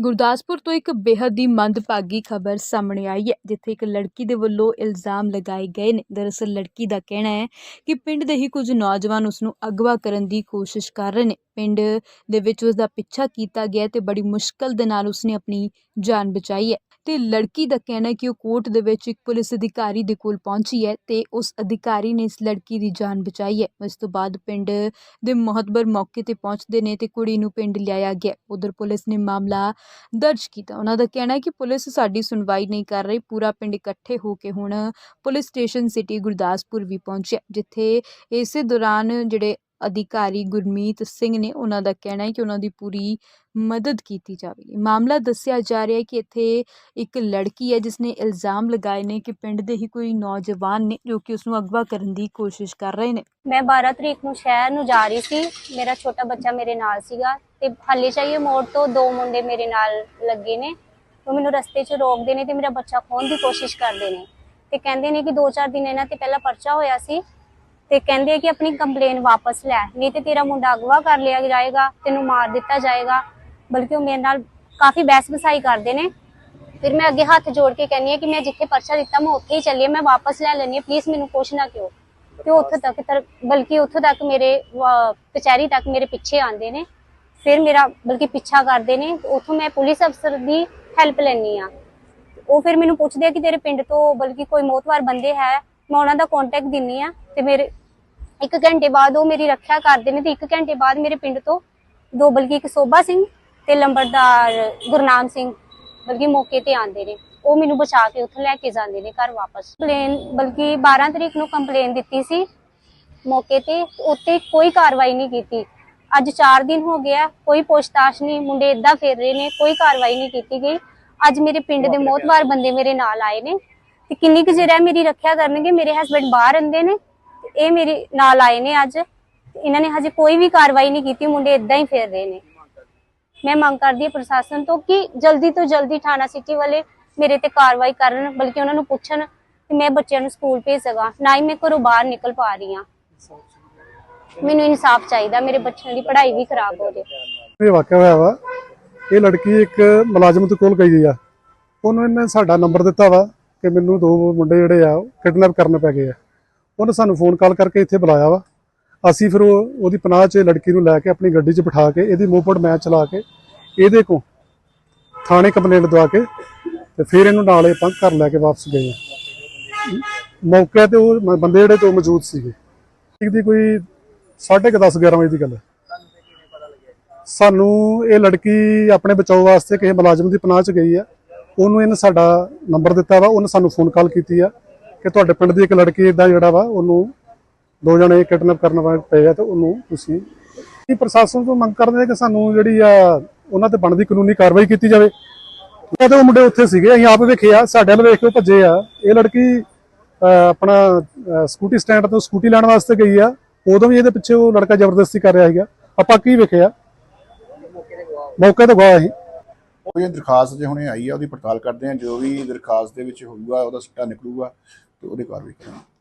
ਗੁਰਦਾਸਪੁਰ ਤੋਂ ਇੱਕ ਬੇहद ਹੀ ਮੰਦਭਾਗੀ ਖਬਰ ਸਾਹਮਣੇ ਆਈ ਹੈ, ਜਿੱਥੇ ਇੱਕ ਲੜਕੀ ਦੇ ਵੱਲੋਂ ਇਲਜ਼ਾਮ ਲਗਾਏ ਗਏ ਨੇ। ਦਰਅਸਲ ਲੜਕੀ ਦਾ ਕਹਿਣਾ ਹੈ ਕਿ ਪਿੰਡ ਦੇ ਹੀ ਕੁਝ ਨੌਜਵਾਨ ਉਸ ਨੂੰ ਅਗਵਾ ਕਰਨ ਦੀ ਕੋਸ਼ਿਸ਼ ਕਰ ਰਹੇ ਨੇ। ਪਿੰਡ ਦੇ ਵਿੱਚ ਉਸ ਦਾ ਪਿੱਛਾ ਕੀਤਾ ਗਿਆ ਤੇ ਬੜੀ ਮੁਸ਼ਕਲ ਦੇ ਨਾਲ ਉਸਨੇ ਆਪਣੀ ਜਾਨ ਬਚਾਈ ਹੈ। ਤੇ ਲੜਕੀ ਦਾ ਕਹਿਣਾ ਹੈ ਕਿ ਉਹ ਕੋਰਟ ਦੇ ਵਿੱਚ ਇੱਕ ਪੁਲਿਸ ਅਧਿਕਾਰੀ ਦੇ ਕੋਲ ਪਹੁੰਚੀ ਹੈ ਤੇ ਉਸ ਅਧਿਕਾਰੀ ਨੇ ਇਸ ਲੜਕੀ ਦੀ ਜਾਨ ਬਚਾਈ ਹੈ। ਇਸ ਤੋਂ ਬਾਅਦ ਪਿੰਡ ਦੇ ਮਹਤਬਰ ਮੌਕੇ ਤੇ ਪਹੁੰਚਦੇ ਨੇ ਤੇ ਕੁੜੀ ਨੂੰ ਪਿੰਡ ਲਿਆਇਆ ਗਿਆ। ਉਧਰ ਪੁਲਿਸ ਨੇ ਮਾਮਲਾ ਦਰਜ ਕੀਤਾ। ਉਹਨਾਂ ਦਾ ਕਹਿਣਾ ਹੈ ਕਿ ਪੁਲਿਸ ਸਾਡੀ ਸੁਣਵਾਈ ਨਹੀਂ ਕਰ ਰਹੀ। ਪੂਰਾ ਪਿੰਡ ਇਕੱਠੇ ਹੋ ਕੇ ਹੁਣ ਪੁਲਿਸ ਸਟੇਸ਼ਨ ਸਿਟੀ ਗੁਰਦਾਸਪੁਰ ਵੀ ਪਹੁੰਚਿਆ, ਜਿੱਥੇ ਇਸੇ ਦੌਰਾਨ ਜਿਹੜੇ ਅਧਿਕਾਰੀ ਗੁਰਮੀਤ ਸਿੰਘ ਨੇ ਉਹਨਾਂ ਦਾ ਕਹਿਣਾ ਹੈ ਕਿ ਉਹਨਾਂ ਦੀ ਪੂਰੀ ਮਦਦ ਕੀਤੀ ਜਾਵੇਗੀ। ਮਾਮਲਾ ਦੱਸਿਆ ਜਾ ਰਿਹਾ ਹੈ ਕਿ ਇੱਥੇ ਇੱਕ ਲੜਕੀ ਹੈ ਜਿਸ ਨੇ ਇਲਜ਼ਾਮ ਲਗਾਏ ਨੇ ਕਿ ਪਿੰਡ ਦੇ ਹੀ ਕੋਈ ਨੌਜਵਾਨ ਨੇ ਜੋ ਕਿ ਉਸ ਨੂੰ ਅਗਵਾ ਕਰਨ ਦੀ ਕੋਸ਼ਿਸ਼ ਕਰ ਰਹੇ ਨੇ। ਮੈਂ 12 ਤਰੀਕ ਨੂੰ ਸ਼ਹਿਰ ਨੂੰ ਜਾ ਰਹੀ ਸੀ। ਮੇਰਾ ਛੋਟਾ ਬੱਚਾ ਮੇਰੇ ਨਾਲ ਸੀਗਾ ਤੇ ਹੱਲੇ ਚਾਹੀਏ ਮੋੜ ਤੋਂ ਦੋ ਮੁੰਡੇ ਮੇਰੇ ਨਾਲ ਲੱਗੇ ਨੇ। ਉਹ ਮੈਨੂੰ ਰਸਤੇ 'ਚ ਰੋਕਦੇ ਨੇ ਤੇ ਮੇਰਾ ਬੱਚਾ ਖੋਹਣ ਦੀ ਕੋਸ਼ਿਸ਼ ਕਰਦੇ ਨੇ। ਤੇ ਕਹਿੰਦੇ ਨੇ ਕਿ 2-4 ਦਿਨ ਇਹਨਾਂ ਤੇ ਪਹਿਲਾਂ ਪਰਚਾ ਹੋਇਆ ਸੀ। ਤੇ ਕਹਿੰਦੇ ਆ ਕਿ ਆਪਣੀ ਕੰਪਲੇਨ ਵਾਪਸ ਲੈ ਨਹੀਂ ਤੇ ਤੇਰਾ ਮੁੰਡਾ ਅਗਵਾ ਕਰ ਲਿਆ ਜਾਏਗਾ ਤੈਨੂੰ ਮਾਰ ਦਿੱਤਾ ਜਾਏਗਾ। ਬਲਕਿ ਉਹ ਮੇਰੇ ਨਾਲ ਕਾਫੀ ਬਹਿਸ ਬਸਾਈ ਕਰਦੇ ਨੇ। ਫਿਰ ਮੈਂ ਅੱਗੇ ਹੱਥ ਜੋੜ ਕੇ ਕਹਿੰਨੀ ਆ ਕਿ ਮੈਂ ਜਿੱਥੇ ਪਰਚਾ ਦਿੱਤਾ ਮੈਂ ਉੱਥੇ ਹੀ ਚੱਲੀ ਮੈਂ ਵਾਪਸ ਲੈ ਲੈਣੀ ਆ ਪਲੀਜ਼ ਮੈਨੂੰ ਕੁਛ ਨਾ ਕਿਉਂ। ਤੇ ਉੱਥੇ ਤੱਕ ਤਰ- ਬਲਕਿ ਉੱਥੋਂ ਤੱਕ ਮੇਰੇ ਅਹ, ਕਚਹਿਰੀ ਤੱਕ ਮੇਰੇ ਪਿੱਛੇ ਆਉਂਦੇ ਨੇ। ਫਿਰ ਮੇਰਾ ਬਲਕਿ ਪਿੱਛਾ ਕਰਦੇ ਨੇ ਉੱਥੋਂ ਮੈਂ ਪੁਲਿਸ ਅਫਸਰ ਦੀ ਹੈਲਪ ਲੈਣੀ ਆ ਉਹ ਫਿਰ ਮੈਨੂੰ ਪੁੱਛਦੇ ਆ ਕਿ ਤੇਰੇ ਪਿੰਡ ਤੋਂ ਬਲਕਿ ਕੋਈ ਮੋਤਵਾਰ ਬੰਦੇ ਹੈ? ਮੈਂ ਉਹਨਾਂ ਦਾ ਕੰਟੈਕਟ ਦਿੰਨੀ ਆ ਤੇ ਮੇਰੇ ਇੱਕ ਘੰਟੇ ਬਾਅਦ ਉਹ ਮੇਰੀ ਰੱਖਿਆ ਕਰਦੇ ਨੇ ਤੇ ਇੱਕ ਘੰਟੇ ਬਾਅਦ ਮੇਰੇ ਪਿੰਡ ਤੋਂ ਦੋ ਬਲਕਿ ਇੱਕ ਸੋਭਾ ਸਿੰਘ ਤੇ ਲੰਬੜਦਾਰ ਗੁਰਨਾਮ ਸਿੰਘ ਬਲਕਿ ਮੌਕੇ ਤੇ ਆਂਦੇ ਨੇ। ਉਹ ਮੈਨੂੰ ਬਚਾ ਕੇ ਉੱਥੇ ਲੈ ਕੇ ਜਾਂਦੇ ਨੇ ਘਰ ਵਾਪਸ। ਪਲੇਨ ਬਲਕਿ 12 ਤਰੀਕ ਨੂੰ ਕੰਪਲੇਨ ਦਿੱਤੀ ਸੀ ਮੌਕੇ ਤੇ ਉੱਤੇ ਕੋਈ ਕਾਰਵਾਈ ਨਹੀਂ ਕੀਤੀ। ਅੱਜ 4 ਦਿਨ ਹੋ ਗਿਆ ਕੋਈ ਪੁੱਛਤਾਛ ਨਹੀਂ ਮੁੰਡੇ ਇਦਾਂ ਫਿਰ ਰਹੇ ਨੇ ਕੋਈ ਕਾਰਵਾਈ ਨਹੀਂ ਕੀਤੀ ਗਈ। ਅੱਜ ਮੇਰੇ ਪਿੰਡ ਦੇ ਮੋਤਬਾਰ ਬੰਦੇ ਮੇਰੇ ਨਾਲ ਆਏ ਨੇ। ਤੇ ਕਿੰਨੀ ਕੁ ਜਿਹੜਾ ਮੇਰੀ ਰੱਖਿਆ ਕਰਨਗੇ? ਮੇਰੇ ਹਸਬੰਡ ਬਾਹਰ ਰਹਿੰਦੇ ਨੇ ਇਹ ਮੇਰੇ ਨਾਲ ਆਏ ਨੇ ਅੱਜ। ਇਹਨਾਂ ਨੇ ਹਜੇ ਕੋਈ ਵੀ ਕਾਰਵਾਈ ਨਹੀਂ ਕੀਤੀ, ਮੁੰਡੇ ਇਦਾਂ ਹੀ ਫਿਰ ਰਹੇ ਨੇ। ਮੈਂ ਮੰਗ ਕਰਦੀ ਹਾਂ ਪ੍ਰਸ਼ਾਸਨ ਤੋਂ ਕਿ ਜਲਦੀ ਤੋਂ ਜਲਦੀ ਥਾਣਾ ਸਿਟੀ ਵਾਲੇ ਮੇਰੇ ਤੇ ਕਾਰਵਾਈ ਕਰਨ, ਬਲਕਿ ਉਹਨਾਂ ਨੂੰ ਪੁੱਛਣ ਕਿ ਮੈਂ ਬੱਚਿਆਂ ਨੂੰ ਸਕੂਲ ਭੇਜ ਸਕਾਂ। ਨਾ ਹੀ ਮੈਂ ਘਰੋਂ ਬਾਹਰ ਨਿਕਲ ਪਾ ਰਹੀ ਹਾਂ। ਮੈਨੂੰ ਇਨਸਾਫ ਚਾਹੀਦਾ, ਮੇਰੇ ਬੱਚਿਆਂ ਦੀ ਪੜ੍ਹਾਈ ਵੀ ਖਰਾਬ ਹੋ ਜੇ। ਇਹ ਵਾਕਿਆ ਹੋਇਆ ਵਾ, ਇਹ ਲੜਕੀ ਇੱਕ ਮੁਲਾਜ਼ਮ ਕੋਲ ਗਈ ਆ। ਉਹਨੂੰ ਇਹਨੇ ਸਾਡਾ ਨੰਬਰ ਦਿੱਤਾ ਵਾ। ਕਿ ਮੈਨੂੰ ਦੋ ਮੁੰਡੇ ਜਿਹੜੇ ਆ ਕਿਡਨੈਪ ਕਰਨ ਪੈ ਗਏ ਆ। ਉਹਨੇ ਸਾਨੂੰ ਫੋਨ ਕਾਲ ਕਰਕੇ ਇੱਥੇ ਬੁਲਾਇਆ ਵਾ। ਅਸੀਂ ਫਿਰ ਉਹ, ਉਹਦੀ ਪਨਾਹ 'ਚ ਲੜਕੀ ਨੂੰ ਲੈ ਕੇ ਆਪਣੀ ਗੱਡੀ 'ਚ ਬਿਠਾ ਕੇ, ਇਹਦੀ ਮੋਪੜ ਮੈਚ ਚਲਾ ਕੇ ਇਹਦੇ ਕੋ ਥਾਣੇ ਕੰਪਲੇਂਟ ਦਵਾ ਕੇ ਤੇ ਫਿਰ ਇਹਨੂੰ ਨਾਲੇ ਪੰਕ ਘਰ ਲੈ ਕੇ ਵਾਪਸ ਗਏ ਆ। ਮੌਕੇ ਤੇ ਉਹ ਬੰਦੇ ਜਿਹੜੇ ਤੋਂ ਮੌਜੂਦ ਸੀਗੇ। ਇੱਕ ਦੀ ਕੋਈ 10:30 11 ਵਜੇ ਦੀ ਗੱਲ ਹੈ। ਸਾਨੂੰ ਇਹ ਲੜਕੀ ਆਪਣੇ ਬਚਾਓ ਵਾਸਤੇ ਕਿਸੇ ਮੁਲਾਜ਼ਮ ਦੀ ਪਨਾਹ 'ਚ ਗਈ ਆ। ਉਹਨੂੰ ਇਹਨੇ ਸਾਡਾ ਨੰਬਰ ਦਿੱਤਾ ਵਾ, ਉਹਨੇ ਸਾਨੂੰ ਫੋਨ ਕਾਲ ਕੀਤੀ ਆ ਕਿ ਤੁਹਾਡੇ ਪਿੰਡ ਦੀ ਇੱਕ ਲੜਕੀ ਇਦਾਂ ਜਿਹੜਾ ਵਾ, ਉਹਨੂੰ ਦੋ ਜਣੇ ਕਿਡਨੈਪ ਕਰਨ ਵਾਲੇ ਪਏ ਆ ਤੇ ਉਹਨੂੰ ਤੁਸੀਂ ਕੀ ਪ੍ਰਸ਼ਾਸਨ ਤੋਂ ਮੰਗ ਕਰਦੇ ਆ ਕਿ ਸਾਨੂੰ ਜਿਹੜੀ ਆ, ਉਹਨਾਂ ਤੇ ਬਣਦੀ ਕਾਨੂੰਨੀ ਕਾਰਵਾਈ ਕੀਤੀ ਜਾਵੇ। ਉਹ ਤੇ ਉਹ ਮੁੰਡੇ ਉੱਥੇ ਸੀਗੇ, ਅਸੀਂ ਆਪ ਵੇਖੇ ਆ, ਸਾਡੇ ਵੱਲ ਵੇਖ ਕੇ ਭੱਜੇ ਆ। ਇਹ ਲੜਕੀ ਆਪਣਾ ਸਕੂਟੀ ਸਟੈਂਡ ਤੋਂ ਸਕੂਟੀ ਲੈਣ ਵਾਸਤੇ ਗਈ ਆ। ਉਦੋਂ ਵੀ ਇਹਦੇ ਪਿੱਛੇ ਉਹ ਲੜਕਾ ਜ਼ਬਰਦਸਤੀ ਕਰ ਰਿਹਾ ਸੀਗਾ। ਆਪਾਂ ਕੀ ਵੇਖਿਆ? ਮੌਕੇ ਤੇ ਗਵਾ ਅਸੀਂ ਉਹ ਇਹ ਦਰਖਾਸਤ ਜੇ ਹੁਣੇ ਆਈ ਆ, ਉਹਦੀ ਪੜਤਾਲ ਕਰਦੇ ਆ, ਜੋ ਵੀ ਦਰਖਾਸਤ ਦੇ ਵਿੱਚ ਹੋਊਗਾ, ਉਹਦਾ ਸਿੱਟਾ ਨਿਕਲੂਗਾ, ਤੇ ਉਹਦੇ ਕਾਰਵਾਈ ਕਰਾਂਗੇ।